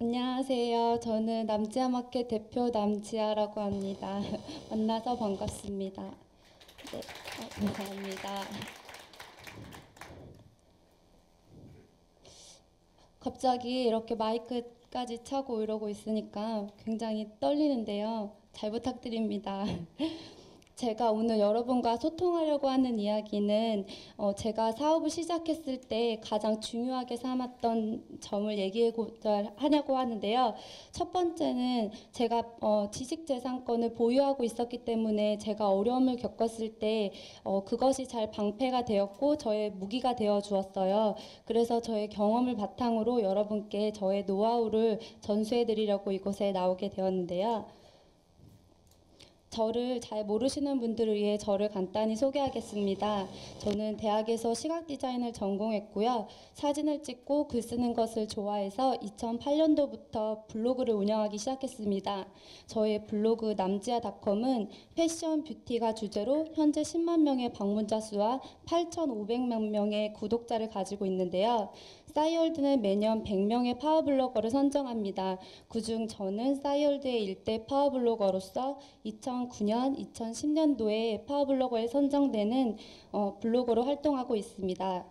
안녕하세요. 저는 남지아 마켓 대표 남지아라고 합니다. 만나서 반갑습니다. 네, 어, 감사합니다. 갑자기 이렇게 마이크까지 차고 이러고 있으니까 굉장히 떨리는데요. 잘 부탁드립니다. 제가 오늘 여러분과 소통하려고 하는 이야기는 어, 제가 사업을 시작했을 때 가장 중요하게 삼았던 점을 얘기해보자 하려고 하는데요. 첫 번째는 제가 어, 지식 재산권을 보유하고 있었기 때문에 제가 어려움을 겪었을 때 어, 그것이 잘 방패가 되었고 저의 무기가 되어 주었어요. 그래서 저의 경험을 바탕으로 여러분께 저의 노하우를 전수해 드리려고 이곳에 나오게 되었는데요. 저를 잘 모르시는 분들을 위해 저를 간단히 소개하겠습니다. 저는 대학에서 시각 디자인을 전공했고요. 사진을 찍고 글 쓰는 것을 좋아해서 2008년도부터 블로그를 운영하기 시작했습니다. 저의 블로그 남지아닷컴은 패션 뷰티가 주제로 현재 10만 명의 방문자 수와 8,500만 명의 구독자를 가지고 있는데요. 싸이월드는 매년 100명의 파워블로거를 선정합니다. 그중 저는 싸이월드의 일대 파워블로거로서 2009년, 2010년도에 파워블로거에 선정되는 어, 블로거로 활동하고 있습니다.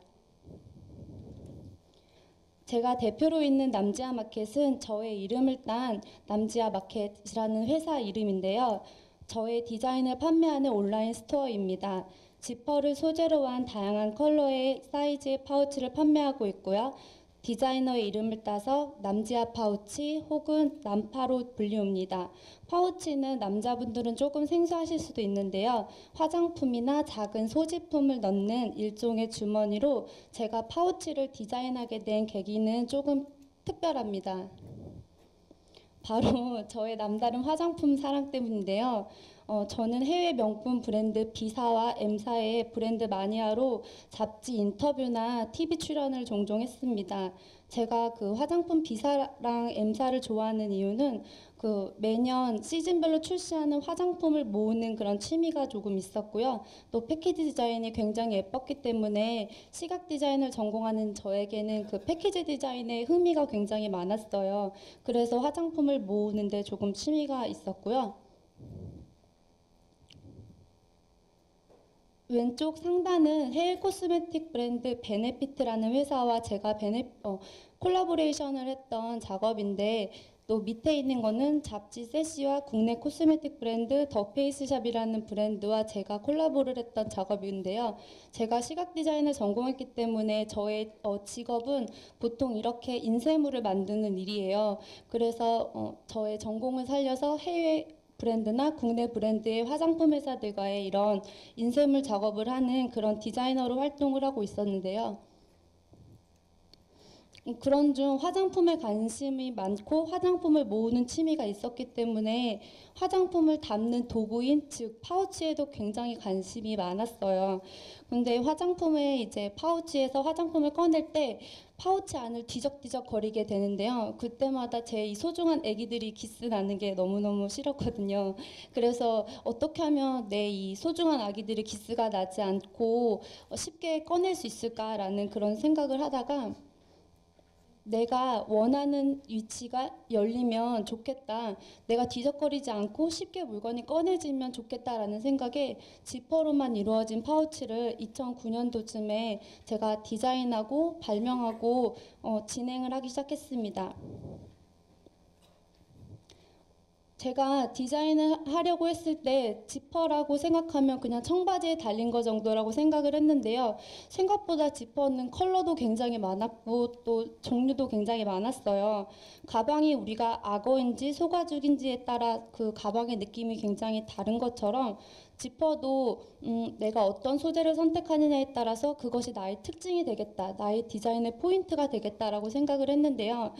제가 대표로 있는 남지아 마켓은 저의 이름을 딴 남지아 마켓이라는 회사 이름인데요. 저의 디자인을 판매하는 온라인 스토어입니다. 지퍼를 소재로 한 다양한 컬러의 사이즈의 파우치를 판매하고 있고요. 디자이너의 이름을 따서 남지아 파우치 혹은 남파로 불리웁니다. 파우치는 남자분들은 조금 생소하실 수도 있는데요. 화장품이나 작은 소지품을 넣는 일종의 주머니로 제가 파우치를 디자인하게 된 계기는 조금 특별합니다. 바로 저의 남다른 화장품 사랑 때문인데요. 어, 저는 해외 명품 브랜드 B사와 M사의 브랜드 마니아로 잡지 인터뷰나 TV 출연을 종종 했습니다. 제가 그 화장품 B사랑 M사를 좋아하는 이유는 그 매년 시즌별로 출시하는 화장품을 모으는 그런 취미가 조금 있었고요. 또 패키지 디자인이 굉장히 예뻤기 때문에 시각 디자인을 전공하는 저에게는 그 패키지 디자인의 흥미가 굉장히 많았어요. 그래서 화장품을 모으는데 조금 취미가 있었고요. 왼쪽 상단은 해외 코스메틱 브랜드 베네피트라는 회사와 제가 베네, 어, 콜라보레이션을 했던 작업인데 또 밑에 있는 거는 잡지 세시와 국내 코스메틱 브랜드 더 페이스샵이라는 브랜드와 제가 콜라보를 했던 작업인데요. 제가 시각 디자인을 전공했기 때문에 저의 어, 직업은 보통 이렇게 인쇄물을 만드는 일이에요. 그래서 어, 저의 전공을 살려서 해외 브랜드나 국내 브랜드의 화장품 회사들과의 이런 인쇄물 작업을 하는 그런 디자이너로 활동을 하고 있었는데요. 그런 중 화장품에 관심이 많고 화장품을 모으는 취미가 있었기 때문에 화장품을 담는 도구인 즉 파우치에도 굉장히 관심이 많았어요. 근데 화장품에 이제 파우치에서 화장품을 꺼낼 때 파우치 안을 뒤적뒤적 거리게 되는데요. 그때마다 제 이 소중한 아기들이 기스 나는 게 너무너무 싫었거든요. 그래서 어떻게 하면 내 이 소중한 아기들이 기스가 나지 않고 쉽게 꺼낼 수 있을까라는 그런 생각을 하다가 내가 원하는 위치가 열리면 좋겠다. 내가 뒤적거리지 않고 쉽게 물건이 꺼내지면 좋겠다라는 생각에 지퍼로만 이루어진 파우치를 2009년도쯤에 제가 디자인하고 발명하고 어, 진행을 하기 시작했습니다. 제가 디자인을 하려고 했을 때 지퍼라고 생각하면 그냥 청바지에 달린 거 정도라고 생각을 했는데요. 생각보다 지퍼는 컬러도 굉장히 많았고 또 종류도 굉장히 많았어요. 가방이 우리가 악어인지 소가죽인지에 따라 그 가방의 느낌이 굉장히 다른 것처럼 지퍼도 음, 내가 어떤 소재를 선택하느냐에 따라서 그것이 나의 특징이 되겠다, 나의 디자인의 포인트가 되겠다라고 생각을 했는데요.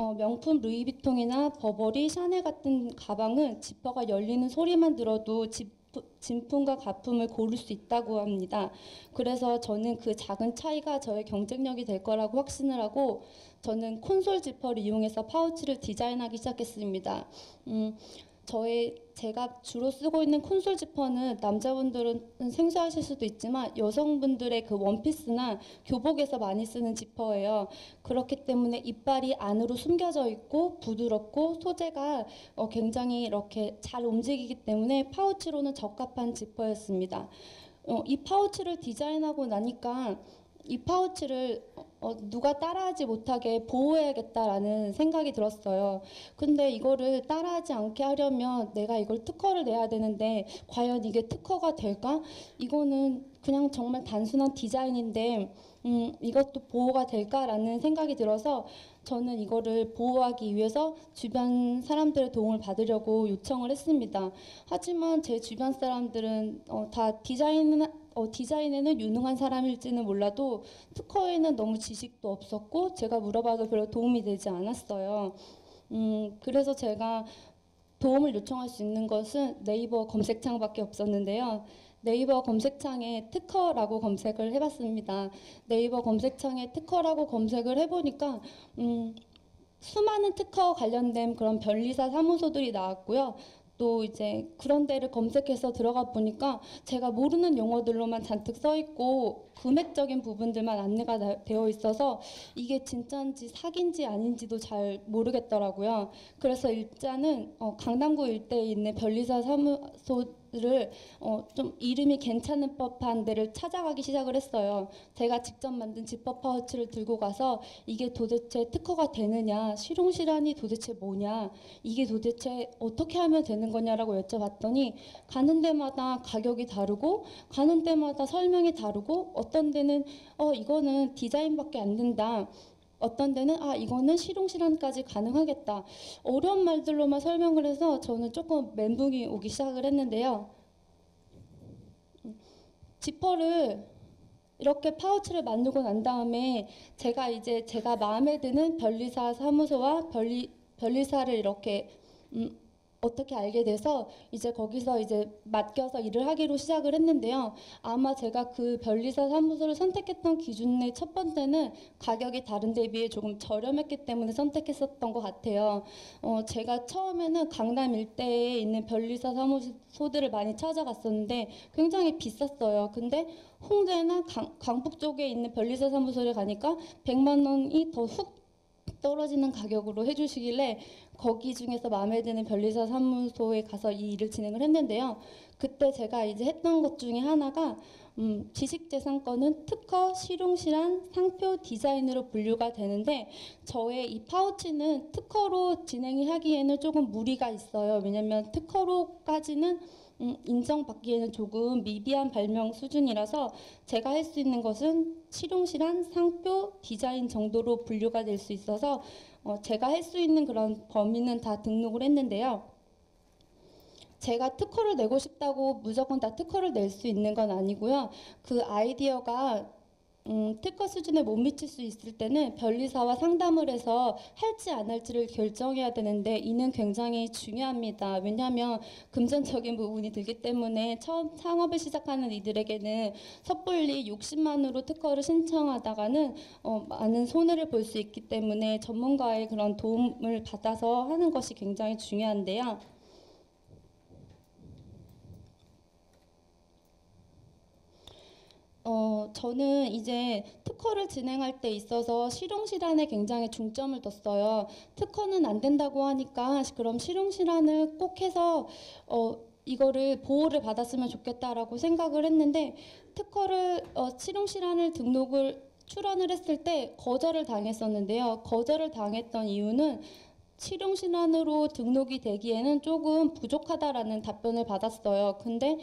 어, 명품 루이비통이나 버버리, 샤넬 같은 가방은 지퍼가 열리는 소리만 들어도 집, 진품과 가품을 고를 수 있다고 합니다. 그래서 저는 그 작은 차이가 저의 경쟁력이 될 거라고 확신을 하고 저는 콘솔 지퍼를 이용해서 파우치를 디자인하기 시작했습니다. 음, 저의 제가 주로 쓰고 있는 콘솔 지퍼는 남자분들은 생소하실 수도 있지만 여성분들의 그 원피스나 교복에서 많이 쓰는 지퍼예요. 그렇기 때문에 이빨이 안으로 숨겨져 있고 부드럽고 소재가 어, 굉장히 이렇게 잘 움직이기 때문에 파우치로는 적합한 지퍼였습니다. 어, 이 파우치를 디자인하고 나니까 이 파우치를 어, 누가 따라하지 못하게 보호해야겠다라는 생각이 들었어요. 근데 이거를 따라하지 않게 하려면 내가 이걸 특허를 내야 되는데 과연 이게 특허가 될까? 이거는 그냥 정말 단순한 디자인인데 음, 이것도 보호가 될까라는 생각이 들어서 저는 이거를 보호하기 위해서 주변 사람들의 도움을 받으려고 요청을 했습니다. 하지만 제 주변 사람들은 어, 다 디자인은 어, 디자인에는 유능한 사람일지는 몰라도 특허에는 너무 지식도 없었고 제가 물어봐도 별로 도움이 되지 않았어요. 음, 그래서 제가 도움을 요청할 수 있는 것은 네이버 검색창밖에 없었는데요. 네이버 검색창에 특허라고 검색을 해봤습니다. 네이버 검색창에 특허라고 검색을 해보니까 음, 수많은 특허 관련된 그런 변리사 사무소들이 나왔고요. 또 이제 그런 데를 검색해서 들어가 보니까 제가 모르는 용어들로만 잔뜩 써 있고 금액적인 부분들만 안내가 나- 되어 있어서 이게 진짜인지 사기인지 아닌지도 잘 모르겠더라고요. 그래서 일단은 어, 강남구 일대에 있는 변리사 사무소 를 어, 좀 이름이 괜찮은 법한 데를 찾아가기 시작을 했어요. 제가 직접 만든 지퍼 파우치를 들고 가서 이게 도대체 특허가 되느냐, 실용실안이 도대체 뭐냐, 이게 도대체 어떻게 하면 되는 거냐라고 여쭤봤더니 가는 데마다 가격이 다르고 가는 데마다 설명이 다르고 어떤 데는 어 이거는 디자인밖에 안 된다. 어떤 데는 아 이거는 실용실안까지 가능하겠다. 어려운 말들로만 설명을 해서 저는 조금 멘붕이 오기 시작을 했는데요. 음, 지퍼를 이렇게 파우치를 만들고 난 다음에 제가 이제 제가 마음에 드는 변리사 사무소와 변리 변리사를 이렇게 음, 어떻게 알게 돼서 이제 거기서 이제 맡겨서 일을 하기로 시작을 했는데요. 아마 제가 그 변리사 사무소를 선택했던 기준의 첫 번째는 가격이 다른 데 비해 조금 저렴했기 때문에 선택했었던 것 같아요. 어, 제가 처음에는 강남 일대에 있는 변리사 사무소들을 많이 찾아갔었는데 굉장히 비쌌어요. 근데 홍대나 강, 강북 쪽에 있는 변리사 사무소를 가니까 100만 원이 더훅 떨어지는 가격으로 해주시길래 거기 중에서 마음에 드는 변리사 사무소에 가서 이 일을 진행을 했는데요. 그때 제가 이제 했던 것 중에 하나가 음, 지식재산권은 특허, 실용실한, 상표, 디자인으로 분류가 되는데 저의 이 파우치는 특허로 진행하기에는 조금 무리가 있어요. 왜냐하면 특허로까지는 음, 인정받기에는 조금 미비한 발명 수준이라서 제가 할 수 있는 것은 실용실한, 상표, 디자인 정도로 분류가 될 수 있어서 어, 제가 할 수 있는 그런 범위는 다 등록을 했는데요. 제가 특허를 내고 싶다고 무조건 다 특허를 낼 수 있는 건 아니고요. 그 아이디어가 음, 특허 수준에 못 미칠 수 있을 때는 변리사와 상담을 해서 할지 안 할지를 결정해야 되는데 이는 굉장히 중요합니다. 왜냐하면 금전적인 부분이 들기 때문에 처음 창업을 시작하는 이들에게는 섣불리 60만으로 특허를 신청하다가는 어, 많은 손해를 볼 수 있기 때문에 전문가의 그런 도움을 받아서 하는 것이 굉장히 중요한데요. 어, 저는 이제 특허를 진행할 때 있어서 실용실안에 굉장히 중점을 뒀어요. 특허는 안 된다고 하니까 그럼 실용실안을 꼭 해서 어, 이거를 보호를 받았으면 좋겠다라고 생각을 했는데 특허를 어, 실용실안을 등록을 출원을 했을 때 거절을 당했었는데요. 거절을 당했던 이유는 실용실안으로 등록이 되기에는 조금 부족하다라는 답변을 받았어요. 근데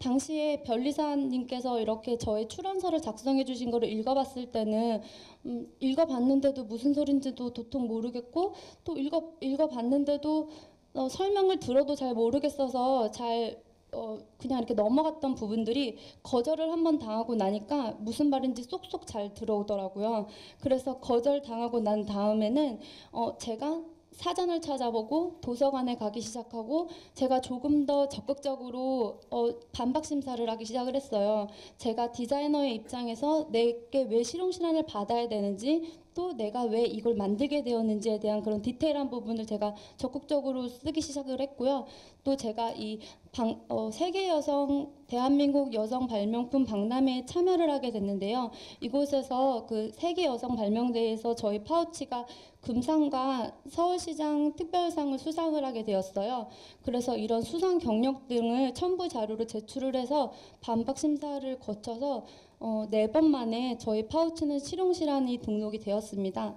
당시에 변리사님께서 이렇게 저의 출원서를 작성해 주신 거를 읽어봤을 때는 음, 읽어봤는데도 무슨 소린지도 도통 모르겠고 또 읽어 읽어봤는데도 어, 설명을 들어도 잘 모르겠어서 잘 어, 그냥 이렇게 넘어갔던 부분들이 거절을 한번 당하고 나니까 무슨 말인지 쏙쏙 잘 들어오더라고요. 그래서 거절 당하고 난 다음에는 어, 제가 사전을 찾아보고 도서관에 가기 시작하고 제가 조금 더 적극적으로 어, 반박 심사를 하기 시작을 했어요. 제가 디자이너의 입장에서 내게 왜 실용실안을 받아야 되는지 또 내가 왜 이걸 만들게 되었는지에 대한 그런 디테일한 부분을 제가 적극적으로 쓰기 시작을 했고요. 또 제가 이 방, 어, 세계 여성 대한민국 여성 발명품 박람회에 참여를 하게 됐는데요. 이곳에서 그 세계 여성 발명대회에서 저희 파우치가 금상과 서울시장 특별상을 수상을 하게 되었어요. 그래서 이런 수상 경력 등을 첨부 자료로 제출을 해서 반박 심사를 거쳐서 어, 네번 만에 저희 파우치는 실용실안이 등록이 되었습니다.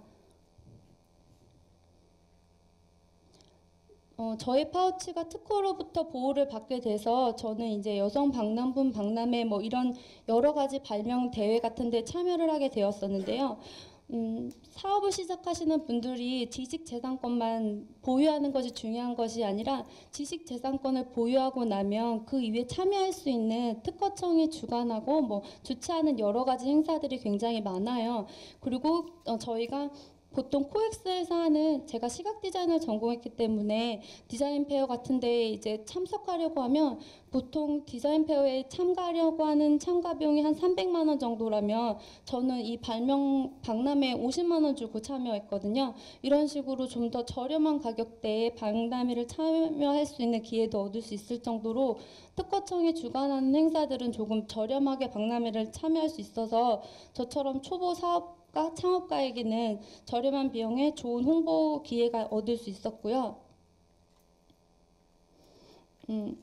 어, 저희 파우치가 특허로부터 보호를 받게 돼서 저는 이제 여성 박람분 박람회 뭐 이런 여러 가지 발명 대회 같은 데 참여를 하게 되었었는데요. 음, 사업을 시작하시는 분들이 지식 재산권만 보유하는 것이 중요한 것이 아니라 지식 재산권을 보유하고 나면 그 이후에 참여할 수 있는 특허청이 주관하고 뭐 주최하는 여러 가지 행사들이 굉장히 많아요. 그리고 어, 저희가 보통 코엑스에서 하는 제가 시각 디자인을 전공했기 때문에 디자인 페어 같은 데에 이제 참석하려고 하면 보통 디자인 페어에 참가하려고 하는 참가 비용이 한 300만 원 정도라면 저는 이 발명 박람회에 50만 원 주고 참여했거든요. 이런 식으로 좀 더 저렴한 가격대에 박람회를 참여할 수 있는 기회도 얻을 수 있을 정도로 특허청이 주관하는 행사들은 조금 저렴하게 박람회를 참여할 수 있어서 저처럼 초보 사업 가 창업가에게는 저렴한 비용에 좋은 홍보 기회가 얻을 수 있었고요. 음,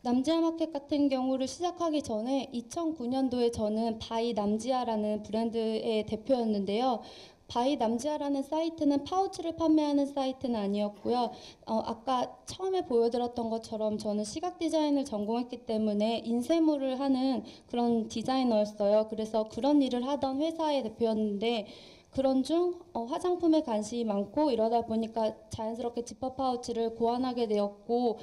남지아 마켓 같은 경우를 시작하기 전에 2009년도에 저는 바이 남지아라는 브랜드의 대표였는데요. 바이 남지아라는 사이트는 파우치를 판매하는 사이트는 아니었고요. 어, 아까 처음에 보여드렸던 것처럼 저는 시각 디자인을 전공했기 때문에 인쇄물을 하는 그런 디자이너였어요. 그래서 그런 일을 하던 회사의 대표였는데 그런 중 어, 화장품에 관심이 많고 이러다 보니까 자연스럽게 지퍼 파우치를 고안하게 되었고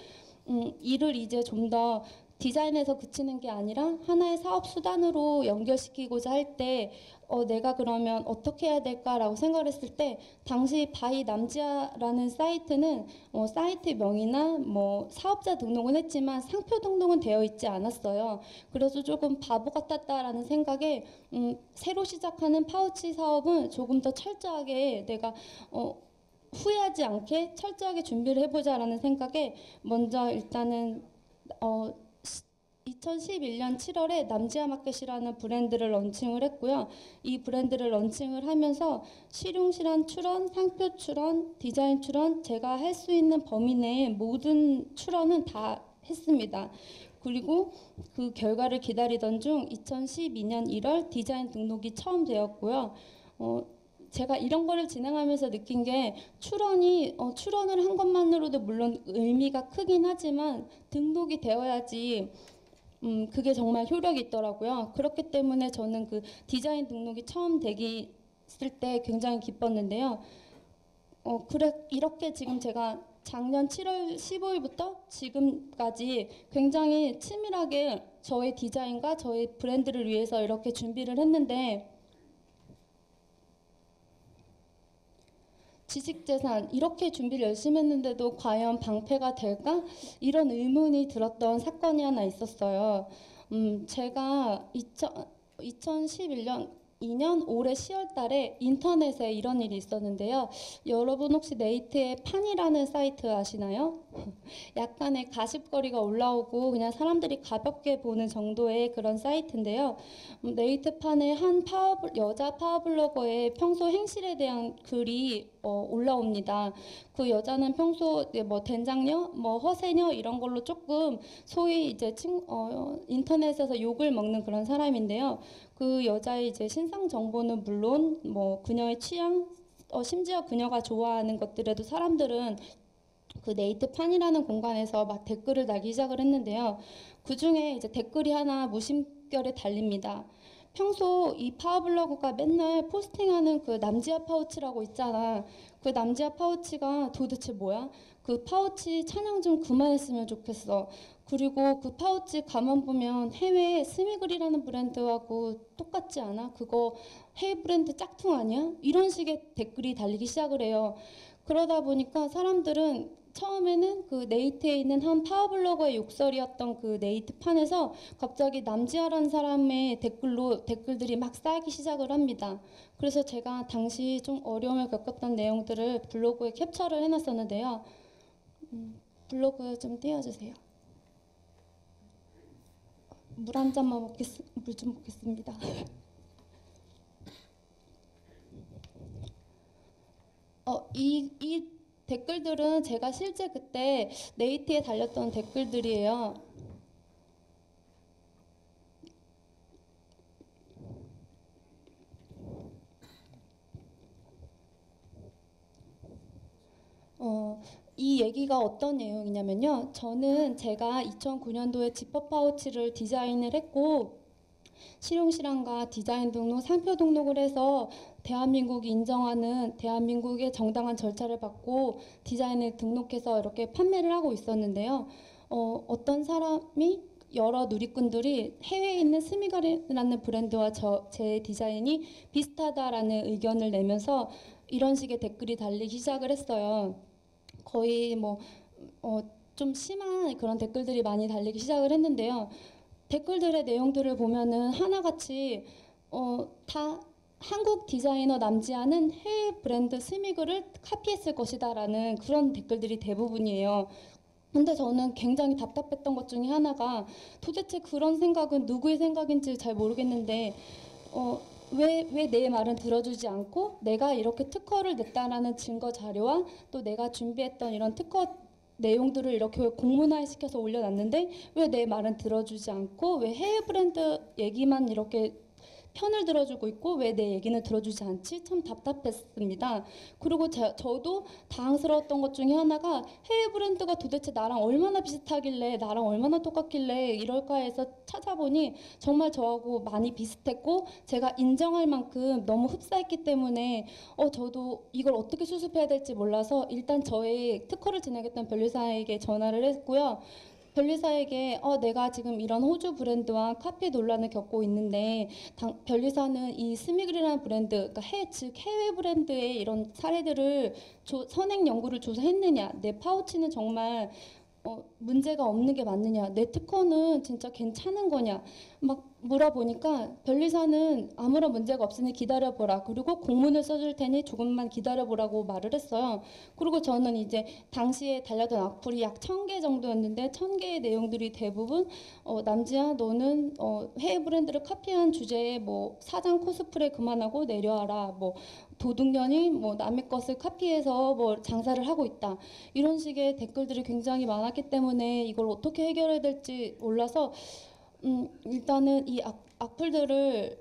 음, 이를 이제 좀 더 디자인에서 그치는 게 아니라 하나의 사업 수단으로 연결시키고자 할때 어, 내가 그러면 어떻게 해야 될까라고 생각을 했을 때 당시 바이 남지아라는 사이트는 어, 사이트 명이나 뭐 사업자 등록은 했지만 상표 등록은 되어 있지 않았어요. 그래서 조금 바보 같았다라는 생각에 음, 새로 시작하는 파우치 사업은 조금 더 철저하게 내가 어, 후회하지 않게 철저하게 준비를 해보자라는 생각에 먼저 일단은 어, 2011년 7월에 남지아 마켓이라는 브랜드를 런칭을 했고요. 이 브랜드를 런칭을 하면서 실용 실한 출원, 상표 출원, 디자인 출원, 제가 할 수 있는 범위 내에 모든 출원은 다 했습니다. 그리고 그 결과를 기다리던 중 2012년 1월 디자인 등록이 처음 되었고요. 어, 제가 이런 거를 진행하면서 느낀 게 출원이 어, 출원을 한 것만으로도 물론 의미가 크긴 하지만 등록이 되어야지 음, 그게 정말 효력이 있더라고요. 그렇기 때문에 저는 그 디자인 등록이 처음 되기 있을 때 굉장히 기뻤는데요. 어, 그래 이렇게 지금 제가 작년 7월 15일부터 지금까지 굉장히 치밀하게 저의 디자인과 저의 브랜드를 위해서 이렇게 준비를 했는데 지식재산 이렇게 준비를 열심히 했는데도 과연 방패가 될까? 이런 의문이 들었던 사건이 하나 있었어요. 음, 제가 2000, 2011년 2년 올해 10월 달에 인터넷에 이런 일이 있었는데요. 여러분 혹시 네이트에 판이라는 사이트 아시나요? 약간의 가십거리가 올라오고 그냥 사람들이 가볍게 보는 정도의 그런 사이트인데요. 음, 네이트 판에 한 파워 여자 파워블로거의 평소 행실에 대한 글이 어, 올라옵니다. 그 여자는 평소 뭐 된장녀, 뭐 허세녀 이런 걸로 조금 소위 이제 친, 어, 인터넷에서 욕을 먹는 그런 사람인데요. 그 여자의 이제 신상 정보는 물론 뭐 그녀의 취향, 어, 심지어 그녀가 좋아하는 것들에도 사람들은 그 네이트판이라는 공간에서 막 댓글을 달기 시작을 했는데요. 그 중에 이제 댓글이 하나 무심결에 달립니다. 평소 이 파워블로그가 맨날 포스팅하는 그 남지아 파우치라고 있잖아. 그 남지아 파우치가 도대체 뭐야? 그 파우치 찬양 좀 그만했으면 좋겠어. 그리고 그 파우치 가만 보면 해외 스미글이라는 브랜드하고 똑같지 않아? 그거 해외 브랜드 짝퉁 아니야? 이런 식의 댓글이 달리기 시작을 해요. 그러다 보니까 사람들은 처음에는 그 네이트에 있는 한 파워블로거의 욕설이었던 그 네이트 판에서 갑자기 남지아라는 사람의 댓글로 댓글들이 막 쌓이기 시작을 합니다. 그래서 제가 당시 좀 어려움을 겪었던 내용들을 블로그에 캡처를 해놨었는데요. 음, 블로그 좀 띄워주세요. 물 한 잔만 먹겠, 물좀 먹겠습니다. 어, 이, 이 댓글들은 제가 실제 그때 네이트에 달렸던 댓글들이에요. 어, 이 얘기가 어떤 내용이냐면요. 저는 제가 2009년도에 지퍼 파우치를 디자인을 했고 실용실험과 디자인 등록, 상표 등록을 해서 대한민국이 인정하는 대한민국의 정당한 절차를 받고 디자인을 등록해서 이렇게 판매를 하고 있었는데요. 어, 어떤 사람이 여러 누리꾼들이 해외에 있는 스미가라는 브랜드와 저, 제 디자인이 비슷하다라는 의견을 내면서 이런 식의 댓글이 달리기 시작을 했어요. 거의 뭐, 어, 좀 심한 그런 댓글들이 많이 달리기 시작을 했는데요. 댓글들의 내용들을 보면은 하나같이 어, 다 한국 디자이너 남지아는 해외 브랜드 스미그를 카피했을 것이다라는 그런 댓글들이 대부분이에요. 근데 저는 굉장히 답답했던 것 중에 하나가 도대체 그런 생각은 누구의 생각인지 잘 모르겠는데 어, 왜 왜 내 말은 들어주지 않고 내가 이렇게 특허를 냈다라는 증거 자료와 또 내가 준비했던 이런 특허 내용들을 이렇게 공문화에 시켜서 올려놨는데 왜 내 말은 들어주지 않고 왜 해외 브랜드 얘기만 이렇게 편을 들어주고 있고 왜 내 얘기는 들어주지 않지 참 답답했습니다. 그리고 저, 저도 당황스러웠던 것 중에 하나가 해외 브랜드가 도대체 나랑 얼마나 비슷하길래 나랑 얼마나 똑같길래 이럴까 해서 찾아보니 정말 저하고 많이 비슷했고 제가 인정할 만큼 너무 흡사했기 때문에 어 저도 이걸 어떻게 수습해야 될지 몰라서 일단 저의 특허를 진행했던 변리사에게 전화를 했고요. 변리사에게 어, 내가 지금 이런 호주 브랜드와 카피 논란을 겪고 있는데 당, 변리사는 이 스미글이라는 브랜드, 그러니까 해, 즉 해외 브랜드의 이런 사례들을 조, 선행 연구를 조사했느냐? 내 파우치는 정말 어, 문제가 없는 게 맞느냐? 내 특허는 진짜 괜찮은 거냐? 막 물어보니까 변리사는 아무런 문제가 없으니 기다려보라. 그리고 공문을 써줄 테니 조금만 기다려보라고 말을 했어요. 그리고 저는 이제 당시에 달려던 악플이 약 천 개 정도였는데 천 개의 내용들이 대부분 어, 남지야 너는 어, 해외 브랜드를 카피한 주제에 뭐 사장 코스프레 그만하고 내려와라. 뭐 도둑년이 뭐 남의 것을 카피해서 뭐 장사를 하고 있다. 이런 식의 댓글들이 굉장히 많았기 때문에 이걸 어떻게 해결해야 될지 몰라서 음, 일단은 이 악, 악플들을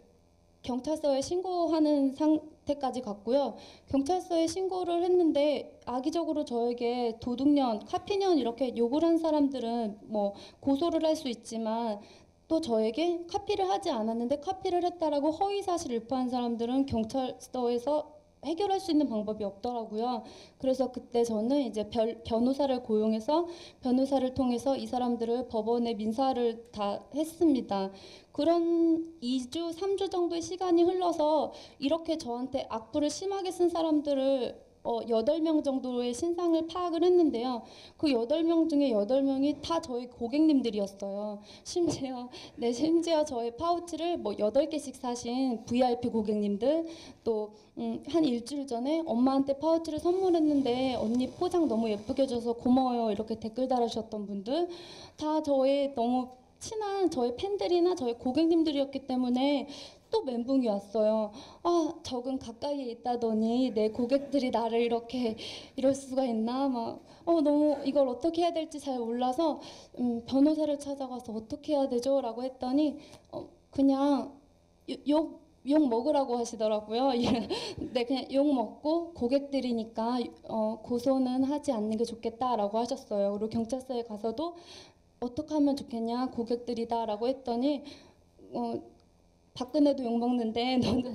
경찰서에 신고하는 상태까지 갔고요. 경찰서에 신고를 했는데 악의적으로 저에게 도둑년, 카피년 이렇게 욕을 한 사람들은 뭐 고소를 할 수 있지만 또 저에게 카피를 하지 않았는데 카피를 했다라고 허위 사실 유포한 사람들은 경찰서에서 해결할 수 있는 방법이 없더라고요. 그래서 그때 저는 이제 변, 변호사를 고용해서 변호사를 통해서 이 사람들을 법원에 민사를 다 했습니다. 그런 2주, 3주 정도의 시간이 흘러서 이렇게 저한테 악플을 심하게 쓴 사람들을 어, 8명 정도의 신상을 파악을 했는데요. 그 8명 중에 8명이 다 저희 고객님들이었어요. 심지어, 네, 심지어 저의 파우치를 뭐 8개씩 사신 VIP 고객님들, 또, 음, 한 일주일 전에 엄마한테 파우치를 선물했는데 언니 포장 너무 예쁘게 해줘서 고마워요. 이렇게 댓글 달아주셨던 분들, 다 저의 너무 친한 저의 팬들이나 저의 고객님들이었기 때문에 또 멘붕이 왔어요. 아, 적은 가까이에 있다더니 내 고객들이 나를 이렇게 이럴 수가 있나? 막, 어, 너무 이걸 어떻게 해야 될지 잘 몰라서 음, 변호사를 찾아가서 어떻게 해야 되죠? 라고 했더니 어, 그냥 욕, 욕 먹으라고 하시더라고요. 네, 그냥 욕 먹고 고객들이니까 어, 고소는 하지 않는 게 좋겠다라고 하셨어요. 그리고 경찰서에 가서도 어떻게 하면 좋겠냐 고객들이다라고 했더니 어, 박근혜도 욕 먹는데 너도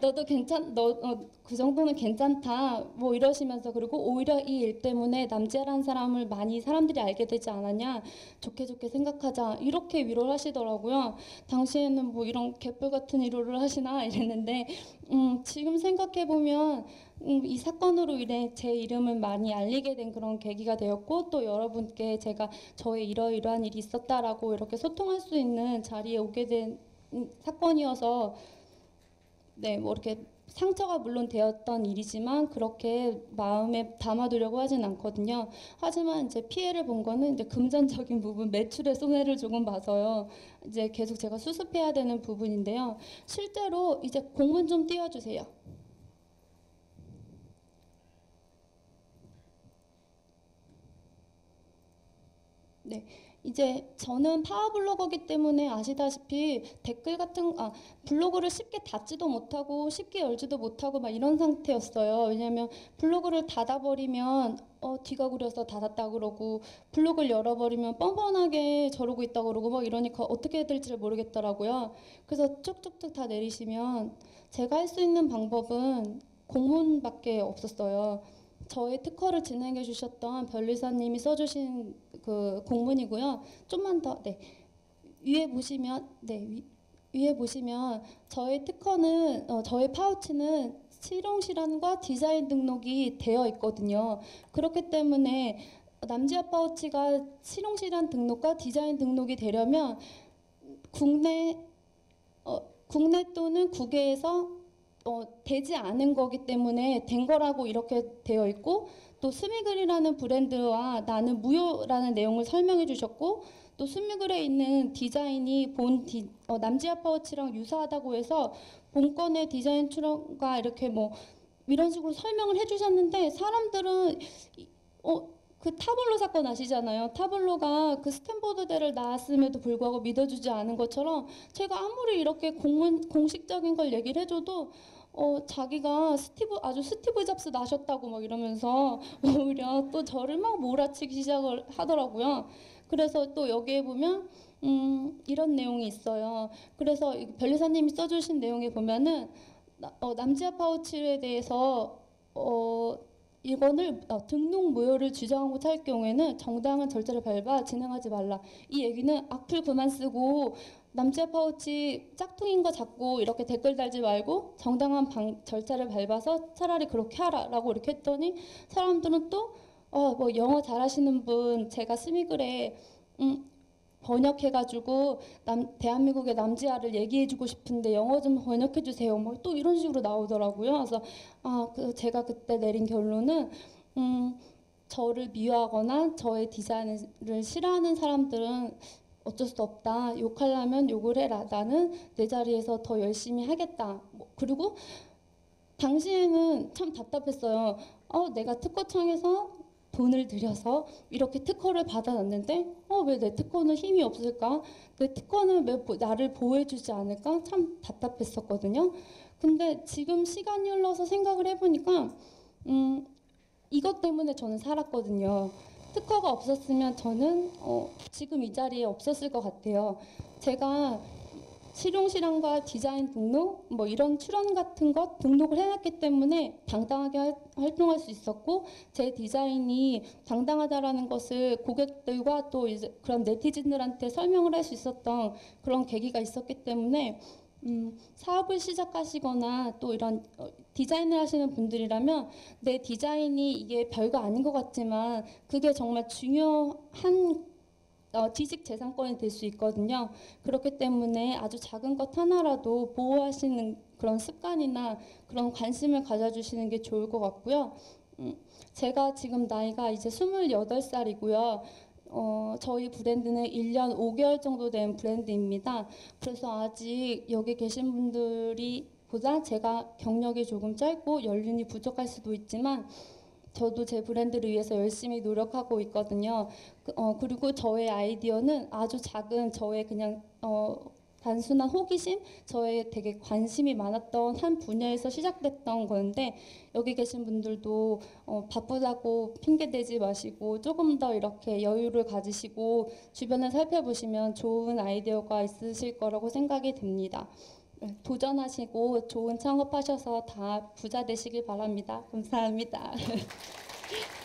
너도 괜찮 너그 어, 정도는 괜찮다. 뭐 이러시면서 그리고 오히려 이 일 때문에 남자라는 사람을 많이 사람들이 알게 되지 않았냐? 좋게 좋게 생각하자. 이렇게 위로를 하시더라고요. 당시에는 뭐 이런 개뿔 같은 위로를 하시나? 이랬는데 음, 지금 생각해 보면 음, 이 사건으로 인해 제 이름을 많이 알리게 된 그런 계기가 되었고 또 여러분께 제가 저의 이러이러한 일이 있었다라고 이렇게 소통할 수 있는 자리에 오게 된 음, 사건이어서 네 뭐 이렇게 상처가 물론 되었던 일이지만 그렇게 마음에 담아두려고 하진 않거든요. 하지만 이제 피해를 본 거는 이제 금전적인 부분, 매출에 손해를 조금 봐서요. 이제 계속 제가 수습해야 되는 부분인데요. 실제로 이제 공문 좀 띄워주세요. 네, 이제 저는 파워블로거기 때문에 아시다시피 댓글 같은 아 블로그를 쉽게 닫지도 못하고 쉽게 열지도 못하고 막 이런 상태였어요. 왜냐하면 블로그를 닫아버리면 어 뒤가 구려서 닫았다 그러고 블로그를 열어버리면 뻔뻔하게 저러고 있다 그러고 막 이러니까 어떻게 해야 될지를 모르겠더라고요. 그래서 쭉쭉쭉 다 내리시면 제가 할 수 있는 방법은 공문밖에 없었어요. 저의 특허를 진행해 주셨던 변리사님이 써주신 그 공문이고요. 좀만 더 네. 위에 보시면 네 위, 위에 보시면 저의 특허는 어, 저의 파우치는 실용실현과 디자인 등록이 되어 있거든요. 그렇기 때문에 남지아 파우치가 실용실현 등록과 디자인 등록이 되려면 국내 어, 국내 또는 국외에서 어, 되지 않은 거기 때문에 된 거라고 이렇게 되어 있고 또 스미글이라는 브랜드와 나는 무효라는 내용을 설명해 주셨고 또 스미글에 있는 디자인이 본 디, 어, 남지아 파우치랑 유사하다고 해서 본건의 디자인 출원과 이렇게 뭐 이런 식으로 설명을 해주셨는데 사람들은 어, 그 타블로 사건 아시잖아요. 타블로가 그 스탠포드대를 나왔음에도 불구하고 믿어주지 않은 것처럼 제가 아무리 이렇게 공문, 공식적인 걸 얘기를 해줘도 어, 자기가 스티브 아주 스티브 잡스 나셨다고 막 이러면서 오히려 또 저를 막 몰아치기 시작을 하더라고요. 그래서 또 여기에 보면 음, 이런 내용이 있어요. 그래서 변리사님이 써주신 내용에 보면은 어, 남지아 파우치에 대해서 어, 이건을 어, 등록 무효를 주장하고 찰 경우에는 정당한 절차를 밟아 진행하지 말라. 이 얘기는 악플 그만 쓰고 남자 파우치 짝퉁인 거 잡고 이렇게 댓글 달지 말고 정당한 방, 절차를 밟아서 차라리 그렇게 하라라고 이렇게 했더니 사람들은 또 어, 뭐 영어 잘하시는 분 제가 스미글에 음, 번역해가지고 남, 대한민국의 남지아를 얘기해주고 싶은데 영어 좀 번역해주세요. 뭐 또 이런 식으로 나오더라고요. 그래서 아, 그 제가 그때 내린 결론은 음, 저를 미워하거나 저의 디자인을 싫어하는 사람들은 어쩔 수 없다. 욕하려면 욕을 해라. 나는 내 자리에서 더 열심히 하겠다. 뭐, 그리고 당시에는 참 답답했어요. 어, 내가 특허청에서 돈을 들여서 이렇게 특허를 받아놨는데 어, 왜 내 특허는 힘이 없을까? 내 특허는 왜 나를 보호해주지 않을까? 참 답답했었거든요. 근데 지금 시간이 흘러서 생각을 해보니까 음, 이것 때문에 저는 살았거든요. 특허가 없었으면 저는 어, 지금 이 자리에 없었을 것 같아요. 제가 실용 실험과 디자인 등록 뭐 이런 출원 같은 것 등록을 해놨기 때문에 당당하게 활동할 수 있었고 제 디자인이 당당하다라는 것을 고객들과 또 그런 네티즌들한테 설명을 할 수 있었던 그런 계기가 있었기 때문에 음, 사업을 시작하시거나 또 이런 어, 디자인을 하시는 분들이라면 내 디자인이 이게 별거 아닌 것 같지만 그게 정말 중요한 어, 지식 재산권이 될 수 있거든요. 그렇기 때문에 아주 작은 것 하나라도 보호하시는 그런 습관이나 그런 관심을 가져주시는 게 좋을 것 같고요. 음, 제가 지금 나이가 이제 28살이고요. 어, 저희 브랜드는 1년 5개월 정도 된 브랜드입니다. 그래서 아직 여기 계신 분들이 보다 제가 경력이 조금 짧고 연륜이 부족할 수도 있지만 저도 제 브랜드를 위해서 열심히 노력하고 있거든요. 그, 어, 그리고 저의 아이디어는 아주 작은 저의 그냥 어, 단순한 호기심, 저의 되게 관심이 많았던 한 분야에서 시작됐던 건데 여기 계신 분들도 어, 바쁘다고 핑계대지 마시고 조금 더 이렇게 여유를 가지시고 주변을 살펴보시면 좋은 아이디어가 있으실 거라고 생각이 듭니다. 네, 도전하시고 좋은 창업하셔서 다 부자 되시길 바랍니다. 감사합니다.